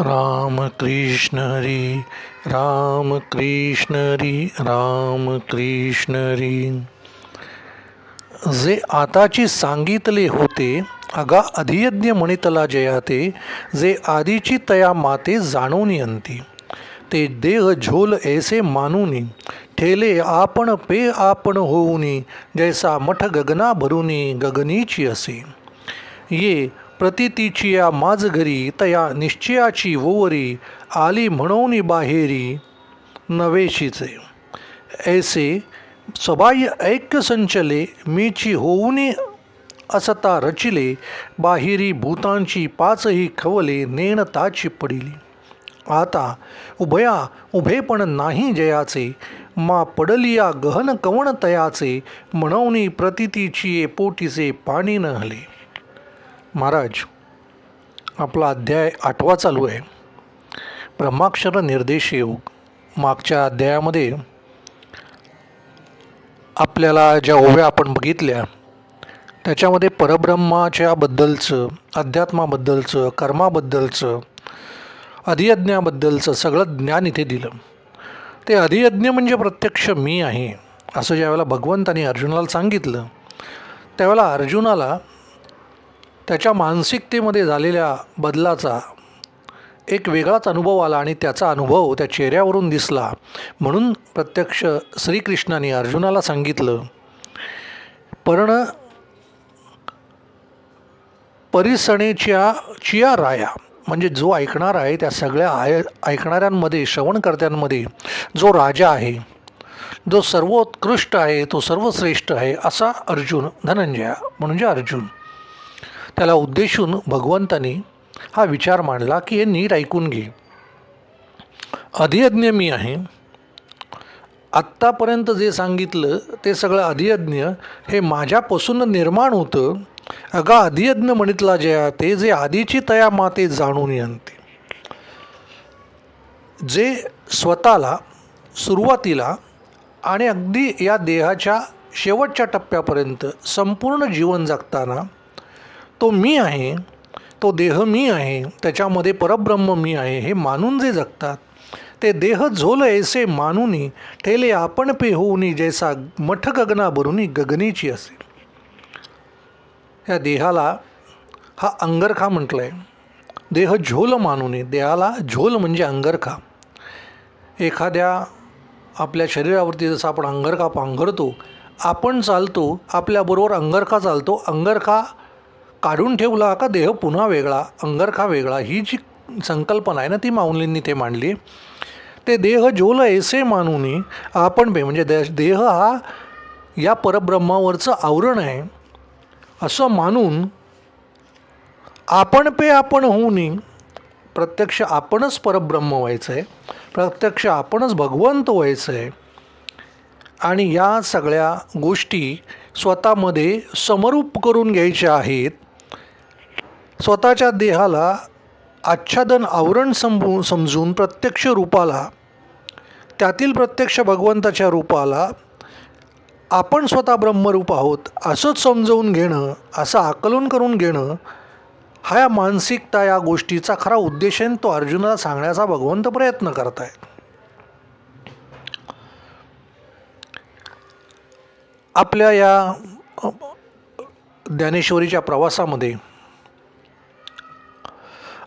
राम कृष्ण हरी राम कृष्ण हरी राम कृष्ण हरी जे आताची सांगितले होते अगा अधियज्ञ म्हणितला जयाते जे आधीची तया माते जाणून अंती ते देह झोल ऐसे मानूनी ठेले आपण पे आपण होऊनी जैसा मठ गगना भरुनी गगनीची असे. ये प्रतीतीची या माझ घरी तया निश्चयाची वोवरी आली म्हणून बाहेरी नवेशीचे. ऐसे सबाह्य ऐक्य संचले मीची होऊनी असता रचिले बाहेरी भूतांची पाचही खवले नेणताची पडिली. आता उभया उभेपण नाही जयाचे मा पडलिया गहन कवण तयाचे म्हणवणी प्रतितीची पोटीचे पाणी न हले महाराज आपला अध्याय आठवा चालू आहे. ब्रह्माक्षर निर्देश योग मागच्या अध्यायामध्ये आपल्याला ज्या ओव्या आपण बघितल्या त्याच्यामध्ये परब्रह्माच्या बद्दलचं अध्यात्माबद्दलचं कर्माबद्दलचं अधियज्ञाबद्दलचं सगळं ज्ञान इथे दिलं. ते अधियज्ञ म्हणजे प्रत्यक्ष मी आहे असं ज्यावेळेला भगवंतानी अर्जुनाला सांगितलं त्यावेळेला अर्जुनाला त्याच्या मानसिकतेमध्ये झालेल्या बदलाचा एक वेगळाच अनुभव आला आणि त्याचा अनुभव त्या चेहऱ्यावरून दिसला. म्हणून प्रत्यक्ष श्रीकृष्णाने अर्जुनाला सांगितलं पर्ण परिसणेच्या चिया राया म्हणजे जो ऐकणार आहे त्या सगळ्या आय ऐकणाऱ्यांमध्ये श्रवणकर्त्यांमध्ये जो राजा आहे जो सर्वोत्कृष्ट आहे तो सर्वश्रेष्ठ आहे असा अर्जुन धनंजया म्हणजे अर्जुन. त्याला उद्देशून भगवंतानी हा विचार मांडला की हे नीट ऐकून घे. अधियज्ञ मी आहे. आत्तापर्यंत जे सांगितलं ते सगळं अधियज्ञ हे माझ्यापासून निर्माण होतं. अगा अधियज्ञ म्हणितला जया ते जे आधीची तया माते जाणून आणते. जे स्वतःला सुरुवातीला आणि अगदी या देहाच्या शेवटच्या टप्प्यापर्यंत संपूर्ण जीवन जगताना तो मी आहे तो देह मी आहे त्याच्यामध्ये परब्रह्म मी आहे हे मानून जे जगतात ते देह झोल ऐसे मानूनी ठेले आपण पे होऊनी जैसा मठ गगना भरुनी गगनीची असे या देहाला हा अंगरखा म्हटलं आहे देह झोल मानूनी देहाला झोल म्हणजे अंगरखा. एखाद्या आपल्या शरीरावरती जसं आपण अंगरखा पांघरतो आपण चालतो आपल्याबरोबर अंगरखा चालतो अंगरखा काढून ठेवला का देह पुन्हा वेगळा अंगरखा वेगळा? ही जी संकल्पना आहे ना ती माऊलींनी ते मांडली. ते देह झोल ऐसे मानूनी आपण पे म्हणजे दे देह हा या परब्रह्मावरचं आवरण आहे. असं मानून आपण पे आपण होऊनी प्रत्यक्ष आपणच परब्रह्म व्हायचं आहे प्रत्यक्ष आपणच भगवंत व्हायचं आहे आणि या सगळ्या गोष्टी स्वतःमध्ये समरूप करून घ्यायच्या आहेत स्वतःच्या देहाला आच्छादन आवरण समजू समजून प्रत्यक्ष रूपाला त्यातील प्रत्यक्ष भगवंताच्या रूपाला आपण स्वतः ब्रह्मरूप आहोत असंच समजवून घेणं असं आकलन करून घेणं हा या मानसिकता या गोष्टीचा खरा उद्देश आहे तो अर्जुनाला सांगण्याचा भगवंत प्रयत्न करत आहे आपल्या या ज्ञानेश्वरीच्या प्रवासामध्ये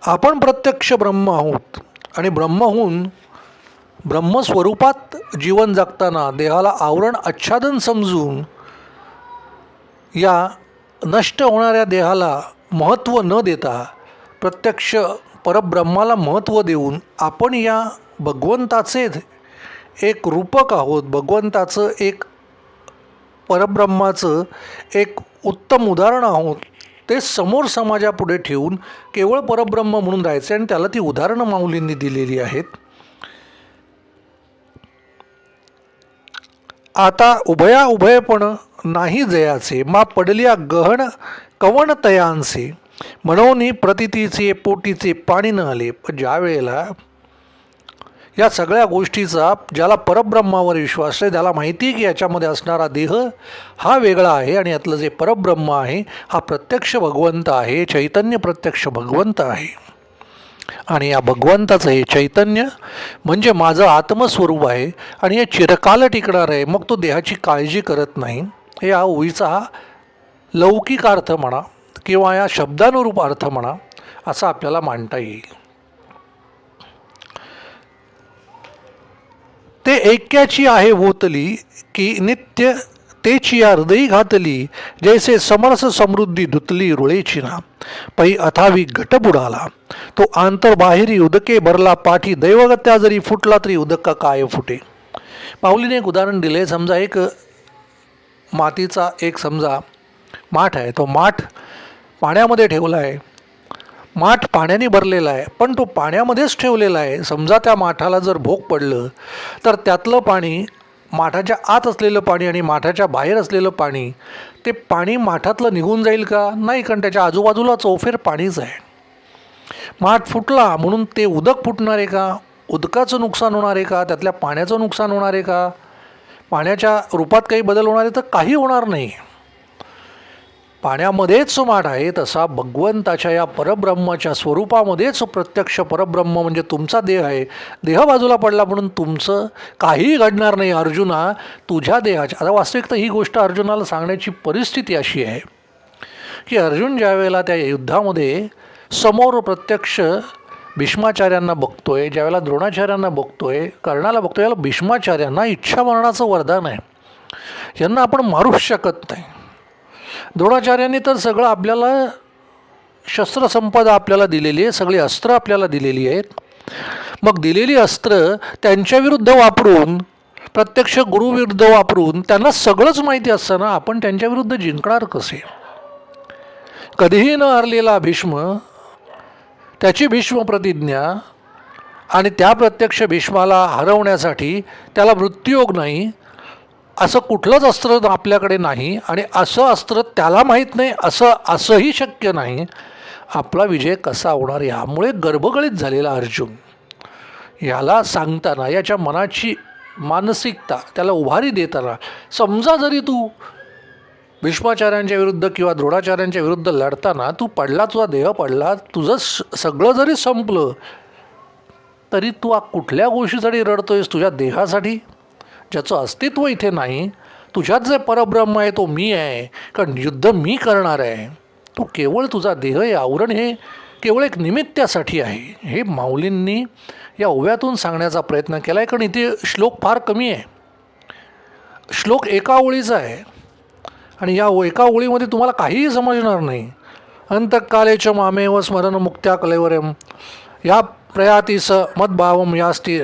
आपण प्रत्यक्ष ब्रह्म आहोत. आणि ब्रह्महून ब्रह्मस्वरूपात जीवन जगताना देहाला आवरण आच्छादन समजून या नष्ट होणाऱ्या देहाला महत्त्व न देता प्रत्यक्ष परब्रह्माला महत्त्व देऊन आपण या भगवंताचे एक रूपक आहोत. भगवंताचं एक परब्रह्माचं एक उत्तम उदाहरण आहोत. ते समोर समाजापुढे ठेवून केवळ परब्रह्म म्हणून राहायचे आणि त्याला ती उदाहरणं माऊलींनी दिलेली आहेत. आता उभया उभयपण नाही जयाचे मा पडल्या गहन कवण तयांचे म्हणून प्रतितीचे पोटीचे पाणी न आले. ज्या वेळेला या सगळ्या गोष्टीचा ज्याला परब्रह्मावर विश्वास आहे त्याला माहिती आहे की याच्यामध्ये असणारा देह हा वेगळा आहे आणि यातलं जे परब्रह्म आहे हा प्रत्यक्ष भगवंत आहे चैतन्य प्रत्यक्ष भगवंत आहे. आणि या भगवंताचं हे चैतन्य म्हणजे माझं आत्मस्वरूप आहे आणि हे चिरकाल टिकणार आहे मग तो देहाची काळजी करत नाही. हे या ओळीचा लौकिक अर्थ म्हणा किंवा या शब्दानुरूप अर्थ म्हणा असं आपल्याला मांडता येईल. ते ऐक्याची आहे होतली की नित्य तेची या हृदयी घातली जैसे समरस समृद्धी धुतली रुळेची ना. पै अथावी घट बुडाला. तो आंतर बाहेरी उदके भरला पाठी दैवगत्या जरी फुटला तरी उदक काय फुटे. पाऊलीने एक उदाहरण दिले समजा एक मातीचा एक समजा माठ आहे तो माठ पाण्यामध्ये ठेवला आहे. माठ पाण्याने भरलेला आहे पण तो पाण्यामध्येच ठेवलेला आहे. समजा त्या माठाला जर भोग पडलं तर त्यातलं पाणी माठाच्या आत असलेलं पाणी आणि माठाच्या बाहेर असलेलं पाणी ते पाणी माठातलं निघून जाईल का? नाही कारण त्याच्या आजूबाजूला चौफेर पाणीच आहे. माठ फुटला म्हणून ते उदक फुटणार आहे का? उदकाचं नुकसान होणार आहे का? त्यातल्या पाण्याचं नुकसान होणार आहे का? पाण्याच्या रूपात काही बदल होणार आहे तर काही होणार नाही. पाण्यामध्येच माठ आहे तसा भगवंताच्या या परब्रह्माच्या स्वरूपामध्येच प्रत्यक्ष परब्रह्म म्हणजे तुमचा देह आहे. देह बाजूला पडला म्हणून तुमचं काहीही घडणार नाही अर्जुना तुझ्या देहाच्या आता वास्तविकता ही गोष्ट अर्जुनाला सांगण्याची परिस्थिती अशी आहे की अर्जुन ज्या वेळेला त्या युद्धामध्ये समोर प्रत्यक्ष भीष्माचार्यांना बघतोय ज्यावेळेला द्रोणाचार्यांना बघतोय कर्णाला बघतोय याला भीष्माचार्यांना इच्छा मरणाचं वरदान आहे. यांना आपण मारूच शकत नाही. द्रोणाचार्यांनी तर सगळं आपल्याला शस्त्रसंपदा आपल्याला दिलेली आहे सगळी अस्त्र आपल्याला दिलेली आहेत. मग दिलेली अस्त्र त्यांच्याविरुद्ध वापरून प्रत्यक्ष गुरुविरुद्ध वापरून त्यांना सगळंच माहिती असताना आपण त्यांच्याविरुद्ध जिंकणार कसे? कधीही न हरलेला भीष्म त्याची भीष्म प्रतिज्ञा आणि त्या प्रत्यक्ष भीष्माला हरवण्यासाठी त्याला मृत्यूयोग नाही असं कुठलंच अस्त्र आपल्याकडे नाही आणि असं अस्त्र त्याला माहीत नाही असं असंही शक्य नाही. आपला विजय कसा होणार यामुळे गर्भगळीत झालेला अर्जुन. याला सांगताना याच्या मनाची मानसिकता त्याला उभारी देताना समजा जरी तू भीष्माचार्यांच्या विरुद्ध किंवा द्रोणाचार्यांच्या विरुद्ध लढताना तू पडला तुझा देह पडला तुझं स सगळं जरी संपलं तरी तू कुठल्या गोष्टीसाठी रडतोयस? तुझ्या देहासाठी? ज्याचं अस्तित्व इथे नाही तुझ्यात जे परब्रह्म आहे तो मी आहे कारण युद्ध मी करणार आहे. तो केवळ तुझा देह हे आवरण हे केवळ एक निमित्तासाठी आहे. हे माऊलींनी या ओव्यातून सांगण्याचा प्रयत्न केला आहे कारण इथे श्लोक फार कमी आहे. श्लोक एका ओळीचा आहे. आणि या एका ओळीमध्ये तुम्हाला काहीही समजणार नाही. अंतकालेच मामेव स्मरण मुक्त्या कलेवरम या प्रयातीस मदभावम यास्ती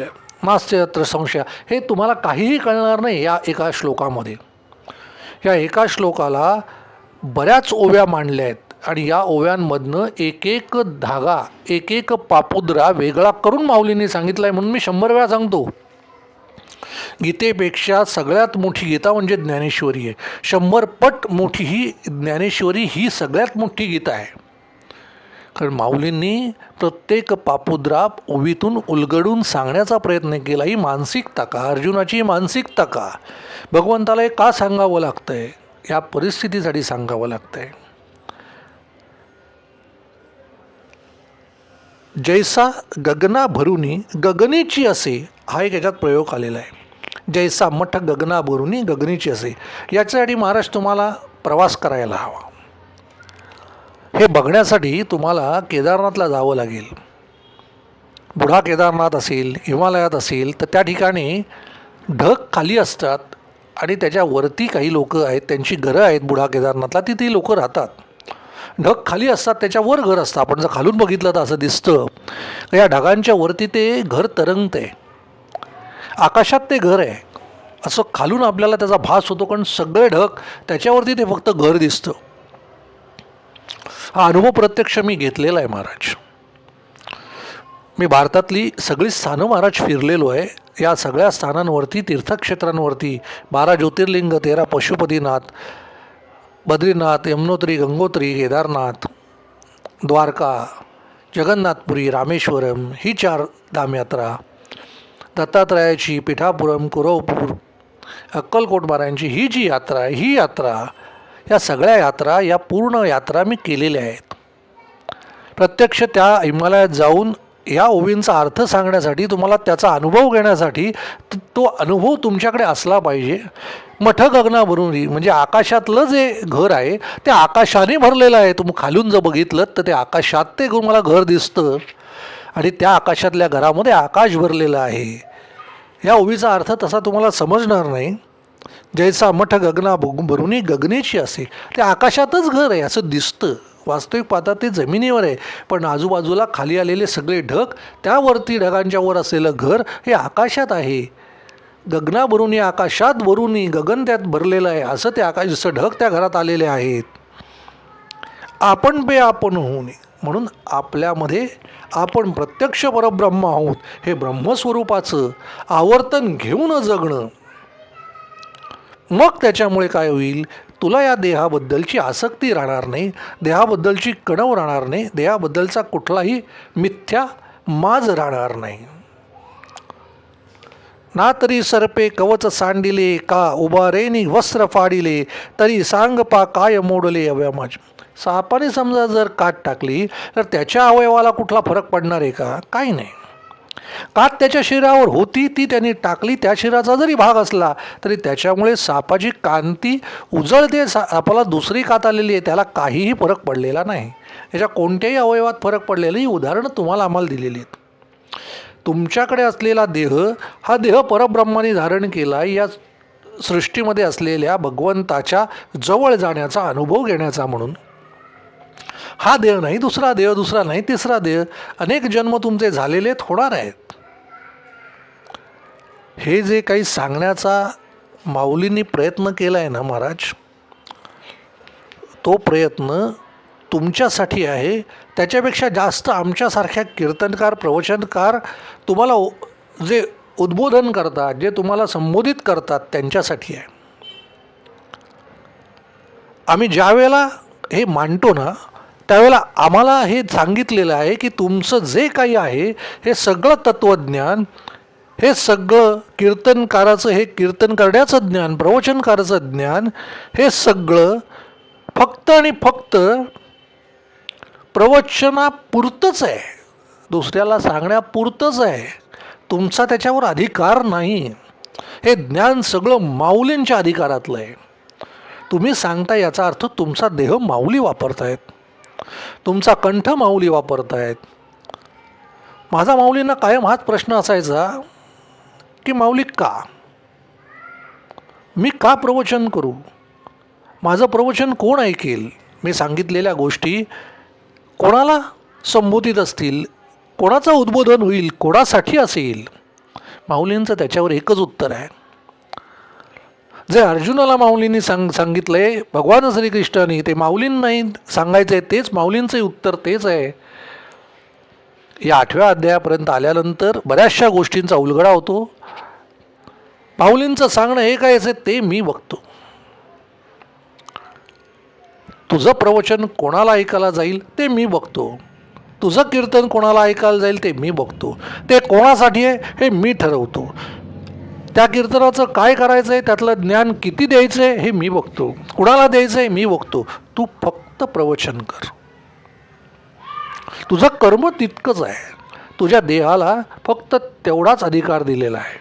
नास्ते संशय हे तुम्हाला काहीही कळणार नाही या एका श्लोकामध्ये. या एका श्लोकाला बऱ्याच ओव्या मांडल्या आहेत आणि या ओव्यांमधनं एक एक धागा एक एक पापुद्रा वेगळा करून माऊलींनी सांगितला आहे म्हणून मी शंभर वेळा सांगतो. गीतेपेक्षा सगळ्यात मोठी गीता म्हणजे ज्ञानेश्वरी आहे. शंभर पट मोठी ही ज्ञानेश्वरी ही सगळ्यात मोठी गीता आहे. कारण माऊलींनी प्रत्येक पापुद्राप ओवीतून उलगडून सांगण्याचा प्रयत्न केला ही मानसिकता का अर्जुनाची ही मानसिकता का भगवंताला हे का सांगावं लागतं आहे या परिस्थितीसाठी सांगावं लागतं आहे जैसा गगना भरुनी गगनीची असे हा एक याच्यात प्रयोग आलेला आहे. जैसा मठ गगना भरुनी गगनीची असे. याच्यासाठी महाराज तुम्हाला प्रवास करायला हवा. हे बघण्यासाठी तुम्हाला केदारनाथला जावं लागेल. बुढा केदारनाथ असेल हिमालयात असेल तर त्या ठिकाणी ढग खाली असतात आणि त्याच्यावरती काही लोक आहेत त्यांची घरं आहेत बुढा केदारनाथला तिथे लोक राहतात. ढग खाली असतात त्याच्यावर घर असतं. आपण जर खालून बघितलं तर असं दिसतं. या ढगांच्या वरती ते घर तरंगते आकाशात ते घर आहे. असं खालून आपल्याला त्याचा भास होतो कारण सगळे ढग त्याच्यावरती ते फक्त घर दिसतं. हा अनुभव प्रत्यक्ष मी घेतलेला आहे महाराज. मी भारतातली सगळी स्थानं महाराज फिरलेलो आहे. या सगळ्या स्थानांवरती तीर्थक्षेत्रांवरती बारा ज्योतिर्लिंग तेरा पशुपतीनाथ बद्रीनाथ यमुनोत्री गंगोत्री केदारनाथ द्वारका जगन्नाथपुरी रामेश्वरम ही चार धामयात्रा दत्तात्रयाची पिठापुरम कुरवपूर अक्कलकोट महाराजांची ही जी यात्रा आहे ही यात्रा या सगळ्या यात्रा या पूर्ण यात्रा मी केलेल्या आहेत. प्रत्यक्ष त्या हिमालयात जाऊन या ओवींचा अर्थ सांगण्यासाठी तुम्हाला त्याचा अनुभव घेण्यासाठी त- तो अनुभव तुमच्याकडे असला पाहिजे. मठ गगनावरून म्हणजे आकाशातलं जे घर आहे ते आकाशाने भरलेलं आहे. तुम्ही खालून जर बघितलं तर ते आकाशात ते मला घर दिसतं. आणि त्या आकाशातल्या घरामध्ये आकाश भरलेलं आहे. या ओवीचा अर्थ तसा तुम्हाला समजणार नाही. जैसा मठ गगना भु- भरुनी गगनेची असे. ते आकाशातच घर आहे असं दिसतं. वास्तविक पाहता ते जमिनीवर आहे. पण आजूबाजूला खाली आलेले सगळे ढग त्यावरती ढगांच्या वर असलेलं घर हे आकाशात आहे. गगना भरुनी आकाशात भरुनी गगन त्यात भरलेलं आहे. असं ते आकाश जसं ढग त्या घरात आलेले आहेत. आपण बे आपण होऊ नये म्हणून आपल्यामध्ये आपण प्रत्यक्ष परब्रह्म आहोत. हे ब्रह्मस्वरूपाचं. आवर्तन घेऊन जगणं. मग त्याच्यामुळे काय होईल? तुला या देहाबद्दलची आसक्ती राहणार नाही देहाबद्दलची कणव राहणार नाही देहाबद्दलचा कुठलाही मिथ्या माज राहणार नाही. ना तरी सर्पे कवच सांडिले का उभारेनी वस्त्र फाडिले तरी सांग पा काय मोडले अवयमाज सापाने समजा जर काट टाकली तर त्याच्या अवयवाला कुठला फरक पडणार आहे का? काही नाही. कात त्याच्या शिरावर होती ती त्यांनी टाकली त्या शिराचा जरी भाग असला तरी त्याच्यामुळे सापाची कांती उजळते सापाला दुसरी कात आलेली आहे त्याला काहीही फरक पडलेला नाही. याच्या कोणत्याही अवयवात फरक पडलेला ही उदाहरणं तुम्हाला आम्हाला दिलेली आहेत. तुमच्याकडे असलेला देह हा देह परब्रह्माने धारण केला या सृष्टीमध्ये असलेल्या भगवंताच्या जवळ जाण्याचा अनुभव घेण्याचा म्हणून. हा देह नाही दुसरा देह दुसरा नाही तिसरा देह. अनेक जन्म तुमचे झालेले होणार आहेत. हे जे काही सांगण्याचा माऊलींनी प्रयत्न केला आहे ना महाराज तो प्रयत्न तुमच्यासाठी आहे. त्याच्यापेक्षा जास्त आमच्यासारख्या कीर्तनकार प्रवचनकार तुम्हाला जे उद्बोधन करतात जे तुम्हाला संबोधित करतात त्यांच्यासाठी आहे. आम्ही ज्या वेळेला हे मांडतो ना त्यावेळेला आम्हाला हे सांगितलेलं आहे की तुमचं जे काही आहे हे सगळं तत्त्वज्ञान हे सगळं कीर्तनकाराचं हे कीर्तन करण्याचं ज्ञान प्रवचनकाराचं ज्ञान हे सगळं फक्त आणि फक्त प्रवचनापुरतंच आहे. दुसऱ्याला सांगण्यापुरतंच आहे. तुमचा त्याच्यावर अधिकार नाही. हे ज्ञान सगळं माऊलींच्या अधिकारातलं आहे. तुम्ही सांगता याचा अर्थ तुमचा देह माऊली वापरतायत. तुमचा कंठ माऊली वापरतायत. माझा माऊलींना कायम हाच प्रश्न असायचा की माऊली का? मी का प्रवचन करू? माझं प्रवचन कोण ऐकेल? मी सांगितलेल्या गोष्टी कोणाला संबोधित असतील? कोणाचं उद्बोधन होईल? कोणासाठी असेल? माऊलींचं त्याच्यावर एकच उत्तर आहे. जे अर्जुनाला माऊलींनी सांग सांगितलं आहे भगवान श्रीकृष्णाने ते माऊलींनाही सांगायचं आहे तेच माऊलींचंही उत्तर तेच आहे. या आठव्या अध्यायापर्यंत आल्यानंतर बऱ्याचशा गोष्टींचा उलगडा होतो. माऊलींचं सांगणं हे काय आहे ते मी बघतो. तुझं प्रवचन कोणाला ऐकायला जाईल ते मी बघतो. तुझं कीर्तन कोणाला ऐकायला जाईल ते मी बघतो. ते कोणासाठी आहे हे मी ठरवतो. त्या कीर्तनाचं काय करायचं आहे त्यातलं ज्ञान किती द्यायचं आहे हे मी बघतो. कुणाला द्यायचं आहे मी बघतो. तू फक्त प्रवचन कर. तुझं कर्म तितकंच आहे. तुझ्या देहाला फक्त तेवढाच अधिकार दिलेला आहे.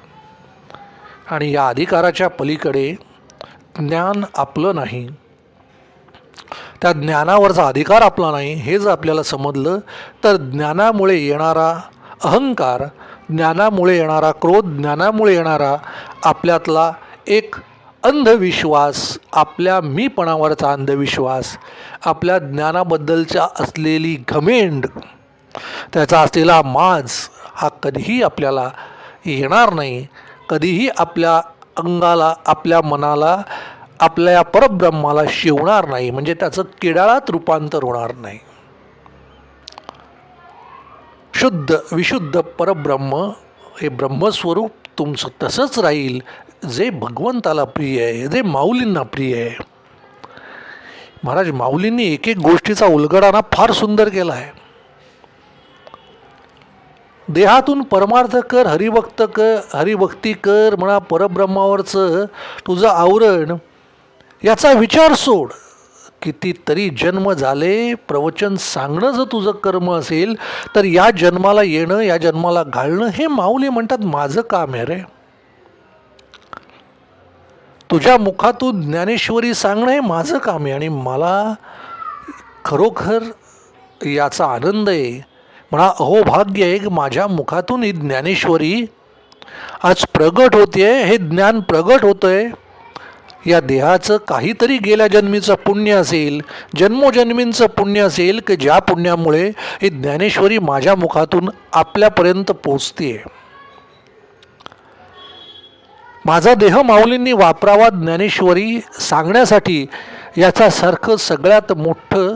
आणि या अधिकाराच्या पलीकडे ज्ञान आपलं नाही. त्या ज्ञानावरचा अधिकार आपला नाही हे जर आपल्याला समजलं तर ज्ञानामुळे येणारा अहंकार ज्ञानामुळे येणारा क्रोध ज्ञानामुळे येणारा आपल्यातला एक अंधविश्वास आपल्या मीपणावरचा अंधविश्वास आपल्या ज्ञानाबद्दलच्या असलेली घमेंड त्याचा असलेला माज हा कधीही आपल्याला येणार नाही. कधीही आपल्या अंगाला आपल्या मनाला आपल्या परब्रह्माला शिवणार नाही. म्हणजे त्याचं किडाळात रूपांतर होणार नाही. शुद्ध विशुद्ध परब्रह्म हे ब्रह्मस्वरूप तुमचं तसंच राहील. जे भगवंताला प्रिय आहे जे माऊलींना प्रिय आहे. महाराज माऊलींनी एक एक गोष्टीचा उलगडाना फार सुंदर केला आहे. देहातून परमार्थ कर हरिभक्त कर हरिभक्ती कर म्हणा परब्रह्मावरचं तुझं आवरण याचा विचार सोड. कितीतरी जन्म झाले प्रवचन सांगणं जर तुझं कर्म असेल तर या जन्माला येणं या जन्माला घालणं हे माऊली म्हणतात माझं काम आहे रे. तुझ्या मुखातून ज्ञानेश्वरी सांगणं हे माझं काम आहे आणि मला खरोखर याचा आनंद आहे. म्हणा अहो भाग्य आहे की माझ्या मुखातून ही ज्ञानेश्वरी आज प्रगट होते हे ज्ञान प्रगट होतं आहे या देहाचं काहीतरी गेल्या जन्मीचं पुण्य असेल जन्मोजन्मींचं पुण्य असेल की ज्या पुण्यामुळे ही ज्ञानेश्वरी माझ्या मुखातून आपल्यापर्यंत पोचते माझा देह माऊलींनी वापरावा ज्ञानेश्वरी सांगण्यासाठी याच्यासारखं सगळ्यात मोठं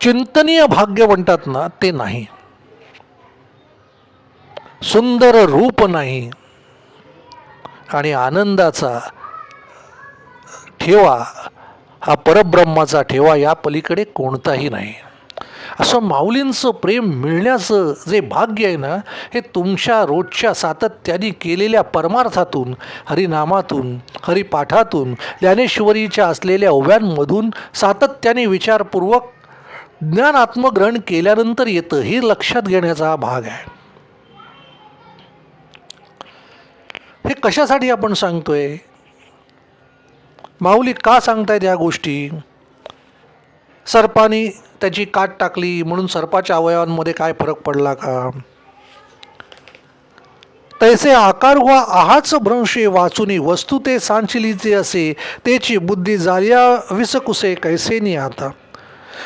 चिंतनीय भाग्य म्हणतात ना ते नाही. सुंदर रूप नाही. आणि आनंदाचा ठेवा. हा परब्रह्माचा ठेवा या पलीकडे कोणताही नाही. असं माऊलींचं प्रेम मिळण्याचं जे भाग्य आहे ना हे तुमच्या रोजच्या सातत्याने केलेल्या परमार्थातून हरिनामातून हरिपाठातून ज्ञानेश्वरीच्या असलेल्या ओव्यांमधून सातत्याने विचारपूर्वक ज्ञान आत्मग्रहण केल्यानंतर येतं हे लक्षात घेण्याचा हा भाग आहे. हे कशासाठी आपण सांगतोय? माऊली का सांगतायत या गोष्टी? सर्पानी त्याची काट टाकली म्हणून सर्पाच्या अवयवांमध्ये काय फरक पडला का? तैसे आकार वा आहाच भ्रंशे वाचुनी वस्तू ते सांचिलीचे असे त्याची बुद्धी जाल्या विसकुसे कैसे आता?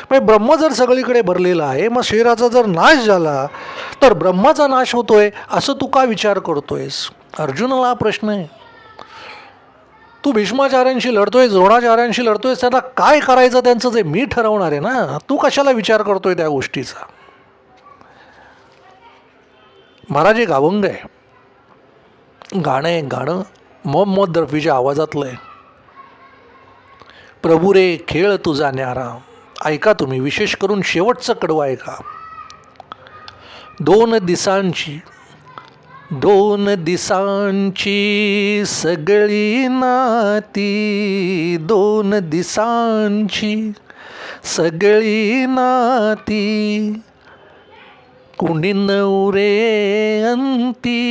म्हणजे ब्रह्म जर सगळीकडे भरलेला आहे मग शरीराचा जर नाश झाला तर ब्रह्माचा नाश होतोय असं तू का विचार करतोयस? अर्जुनाला हा प्रश्न आहे. तू भीष्माचार्यांशी लढतोय द्रोणाचार्यांशी लढतोय त्यांना काय करायचं त्यांचं जे मी ठरवणार आहे ना? तू कशाला विचार करतोय त्या गोष्टीचा? महाराज एक अभंग आहे. गाणं आहे गाणं. मोहम्मद रफीच्या आवाजातलं आहे. प्रभू रे खेळ तुझा न्यारा. ऐका तुम्ही विशेष करून शेवटचं कडवं ऐका. दोन दिसांची दोन दिसांची सगळी नाती दोन दिसांची सगळी नाती. कुणी नवरे अंती?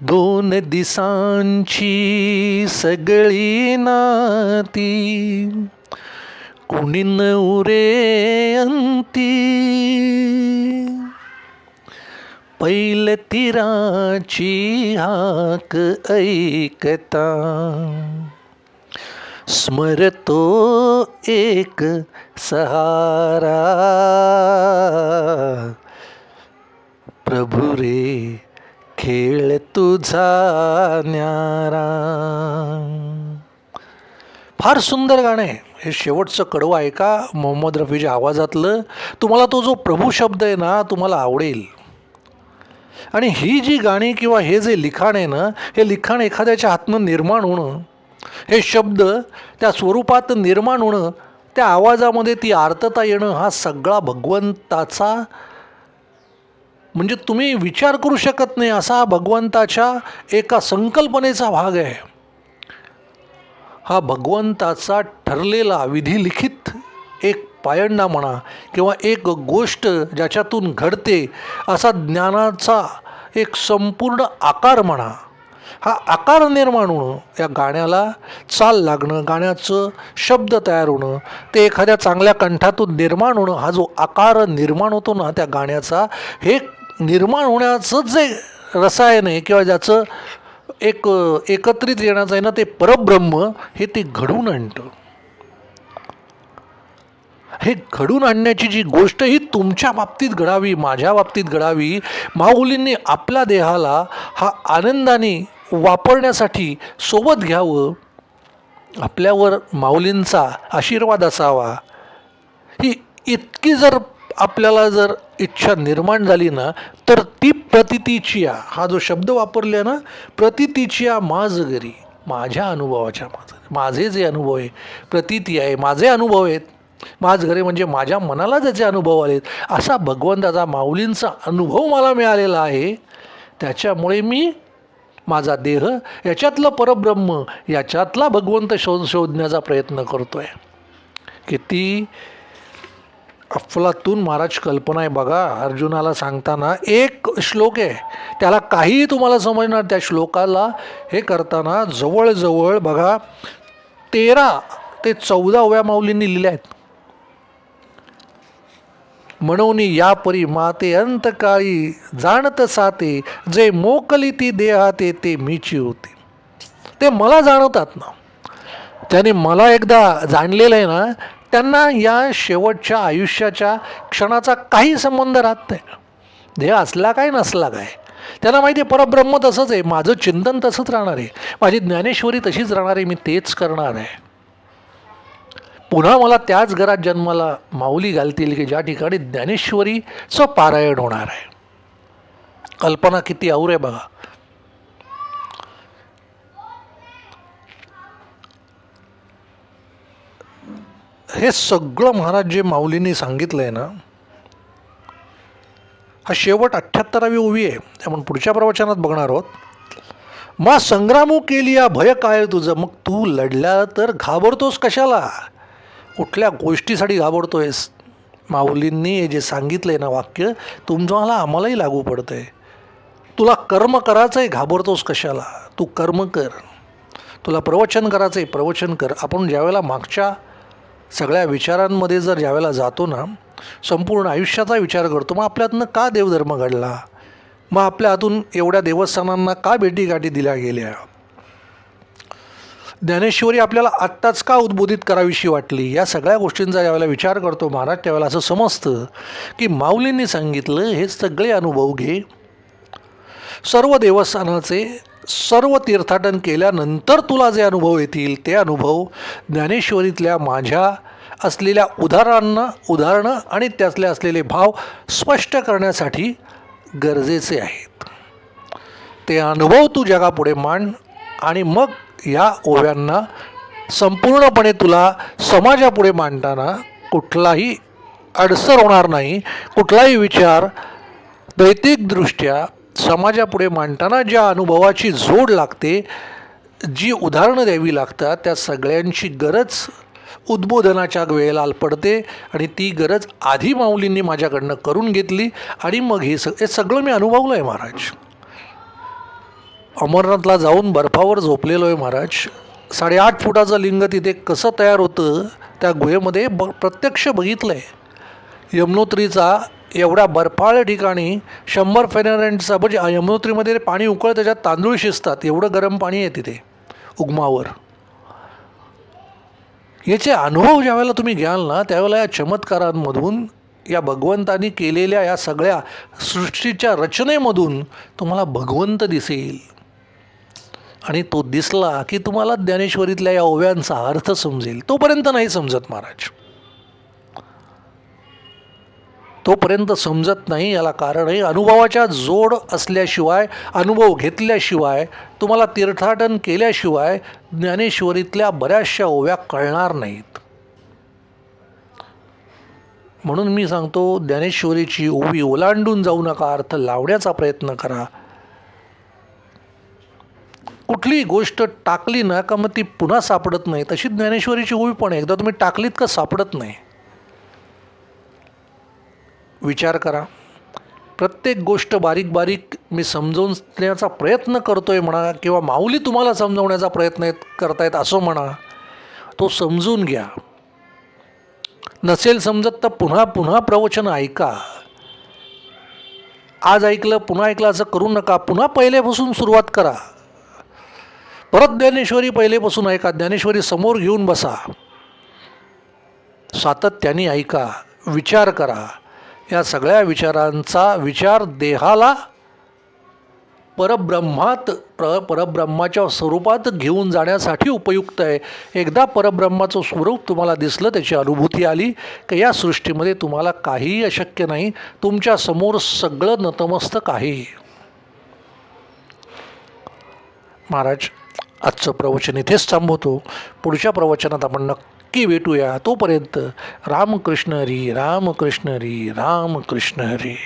दोन दिसांची सगळी नाती. कुणी नवरे अंती? पैल तिराची हाक ऐकता। स्मरतो एक सहारा। प्रभु रे खेळ तुझा न्यारा। फार सुंदर गाणं आहे. हे शेवटचं कडवं ऐका. मोहम्मद रफीच्या आवाजातलं. तुम्हाला तो जो प्रभू शब्द आहे ना तुम्हाला आवडेल. आणि ही जी गाणी किंवा हे जे लिखाण आहे ना हे लिखाण एखाद्याच्या हातनं निर्माण होणं हे शब्द त्या स्वरूपात निर्माण होणं त्या आवाजामध्ये ती आर्तता येणं हा सगळा भगवंताचा म्हणजे तुम्ही विचार करू शकत नाही असा भगवंताच्या एका संकल्पनेचा भाग आहे. हा भगवंताचा ठरलेला विधिलिखित एक पायंडा म्हणा किंवा एक गोष्ट ज्याच्यातून घडते असा ज्ञानाचा एक संपूर्ण आकार म्हणा. हा आकार निर्माण होणं या गाण्याला चाल लागणं गाण्याचं शब्द तयार होणं ते एखाद्या चांगल्या कंठातून निर्माण होणं हा जो आकार निर्माण होतो ना त्या गाण्याचा हे निर्माण होण्याचं जे रसायन आहे किंवा ज्याचं एक एकत्रित येण्याचं आहे ना ते परब्रह्म हे ते घडवून आणतं. हे घडून आणण्याची जी गोष्ट ही तुमच्या बाबतीत घडावी माझ्या बाबतीत घडावी माऊलींनी आपल्या देहाला हा आनंदाने वापरण्यासाठी सोबत घ्यावं आपल्यावर माऊलींचा आशीर्वाद असावा. ही इतकी जर आपल्याला जर इच्छा निर्माण झाली ना तर ती प्रतितीचिया हा जो शब्द वापरला ना प्रतितीचिया माझ घरी माझ्या अनुभवाच्या माझं माझे जे अनुभव आहे प्रतिती आहे माझे अनुभव आहेत. माझ घरे म्हणजे माझ्या मनाला त्याचे अनुभव आलेत. असा भगवंताचा माऊलींचा अनुभव मला मिळालेला आहे. त्याच्यामुळे मी माझा देह याच्यातलं परब्रह्म याच्यातला भगवंत शोध शोधण्याचा प्रयत्न करतो आहे किती अफलातून महाराज कल्पना आहे बघा. अर्जुनाला सांगताना एक श्लोक आहे. त्याला काहीही तुम्हाला समजणार त्या श्लोकाला हे करताना जवळजवळ बघा तेरा ते चौदाव्या माऊलींनी लिहिल्या आहेत. म्हणून या परी माते अंतकाळी जाणत साते जे मोकली ती देहाते ते मीची होते. ते मला जाणवतात ना. त्याने मला एकदा जाणलेलं आहे ना त्यांना या शेवटच्या आयुष्याच्या क्षणाचा काही संबंध राहत नाही. देह असला काय नसला काय. त्यांना माहिती आहे परब्रह्म तसंच आहे माझं चिंतन तसंच राहणार आहे. माझी ज्ञानेश्वरी तशीच राहणार आहे मी तेच करणार आहे. पुन्हा मला त्याच घरात जन्माला माऊली घालतील की ज्या ठिकाणी ज्ञानेश्वरीचं पारायण होणार आहे. कल्पना किती और आहे बघा. हे सगळं महाराज जे माऊलींनी सांगितलं आहे ना हा शेवट अठ्ठ्याहत्तरावी उभी आहे. आपण पुढच्या प्रवचनात बघणार आहोत. मा संग्रामू केली या भय काय तुझं? मग तू लढल्या तर घाबरतोस कशाला? कुठल्या गोष्टीसाठी घाबरतो आहेस माऊलींनी हे जे सांगितलं आहे ना वाक्य तुमच्याला आम्हालाही लागू पडतं आहे तुला कर्म करायचं आहे घाबरतोस कशाला? तू कर्म कर. तुला प्रवचन करायचं आहे प्रवचन कर. आपण ज्यावेळेला मागच्या सगळ्या विचारांमध्ये जर ज्यावेळेला जातो ना संपूर्ण आयुष्याचा विचार करतो मग आपल्यातनं का देवधर्म घडला? मग आपल्या हातून एवढ्या देवस्थानांना का भेटीगाठी दिल्या गेल्या? ज्ञानेश्वरी आपल्याला आत्ताच का उद्बोधित करावीशी वाटली? या सगळ्या गोष्टींचा ज्यावेळेला विचार करतो महाराज त्यावेळेला असं समजतं की माऊलींनी सांगितलं हे सगळे अनुभव घे. सर्व देवस्थानाचे सर्व तीर्थाटन केल्यानंतर तुला जे अनुभव येतील ते अनुभव ज्ञानेश्वरीतल्या माझ्या असलेल्या उदाहरणांना उदाहरणं आणि त्यातले असलेले भाव स्पष्ट करण्यासाठी गरजेचे आहेत. ते अनुभव तू जगापुढे मांड आणि मग या ओव्यांना संपूर्णपणे तुला समाजापुढे मांडताना कुठलाही अडसर होणार नाही. कुठलाही विचार दैतिकदृष्ट्या समाजापुढे मांडताना ज्या अनुभवाची जोड लागते जी उदाहरणं द्यावी लागतात त्या सगळ्यांची गरज उद्बोधनाच्या वेळेला पडते आणि ती गरज आधी माऊलींनी माझ्याकडनं करून घेतली आणि मग हे सग हे सगळं मी अनुभवलं आहे महाराज. अमरनाथला जाऊन बर्फावर झोपलेलो आहे महाराज. साडेआठ फुटाचं लिंग तिथे कसं तयार होतं त्या गुहेमध्ये ब प्रत्यक्ष बघितलं आहे यमुनोत्रीचा एवढ्या बर्फाळ ठिकाणी शंभर फेनरेंटचा म्हणजे यमुनोत्रीमध्ये पाणी उकळ त्याच्यात तांदूळ शिजतात एवढं गरम पाणी आहे तिथे उगमावर. याचे अनुभव ज्यावेळेला तुम्ही घ्याल ना त्यावेळेला या चमत्कारांमधून या भगवंतानी केलेल्या या सगळ्या सृष्टीच्या रचनेमधून तुम्हाला भगवंत दिसेल. आणि तो दिसला की तुम्हाला ज्ञानेश्वरीतल्या या ओव्यांचा अर्थ समजेल. तोपर्यंत नाही समजत महाराज. तोपर्यंत समजत नाही याला कारण आहे अनुभवाच्या जोड असल्याशिवाय अनुभव घेतल्याशिवाय तुम्हाला तीर्थाटन केल्याशिवाय ज्ञानेश्वरीतल्या बऱ्याचशा ओव्या कळणार नाहीत. म्हणून मी सांगतो ज्ञानेश्वरीची ओवी ओलांडून जाऊ नका अर्थ लावण्याचा प्रयत्न करा. कुठलीही गोष्ट टाकली ना का मग ती पुन्हा सापडत नाही. तशी ज्ञानेश्वरीची ओवी पण एकदा तुम्ही टाकलीत का सापडत नाही? विचार करा. प्रत्येक गोष्ट बारीक बारीक मी समजवण्याचा प्रयत्न करतो आहे म्हणा किंवा माऊली तुम्हाला समजवण्याचा प्रयत्न करतायत असं म्हणा तो समजून घ्या. नसेल समजत तर पुन्हा पुन्हा प्रवचन ऐका. आज ऐकलं पुन्हा ऐकलं असं करू नका. पुन्हा पहिल्यापासून सुरुवात करा. परत ज्ञानेश्वरी पहिलेपासून ऐका ज्ञानेश्वरी समोर घेऊन बसा. सातत्याने ऐका विचार करा. या सगळ्या विचारांचा विचार देहाला परब्रह्मात प्र परब्रह्माच्या स्वरूपात घेऊन जाण्यासाठी उपयुक्त आहे. एकदा परब्रह्माचं स्वरूप तुम्हाला दिसलं त्याची अनुभूती आली की या सृष्टीमध्ये तुम्हाला काहीही अशक्य नाही. तुमच्यासमोर सगळं नतमस्तक आहे. महाराज आजचं प्रवचन इथेच थांबवतो. पुढच्या प्रवचनात आपण नक्की भेटूया. तोपर्यंत रामकृष्ण हरी रामकृष्ण हरी रामकृष्ण हरी.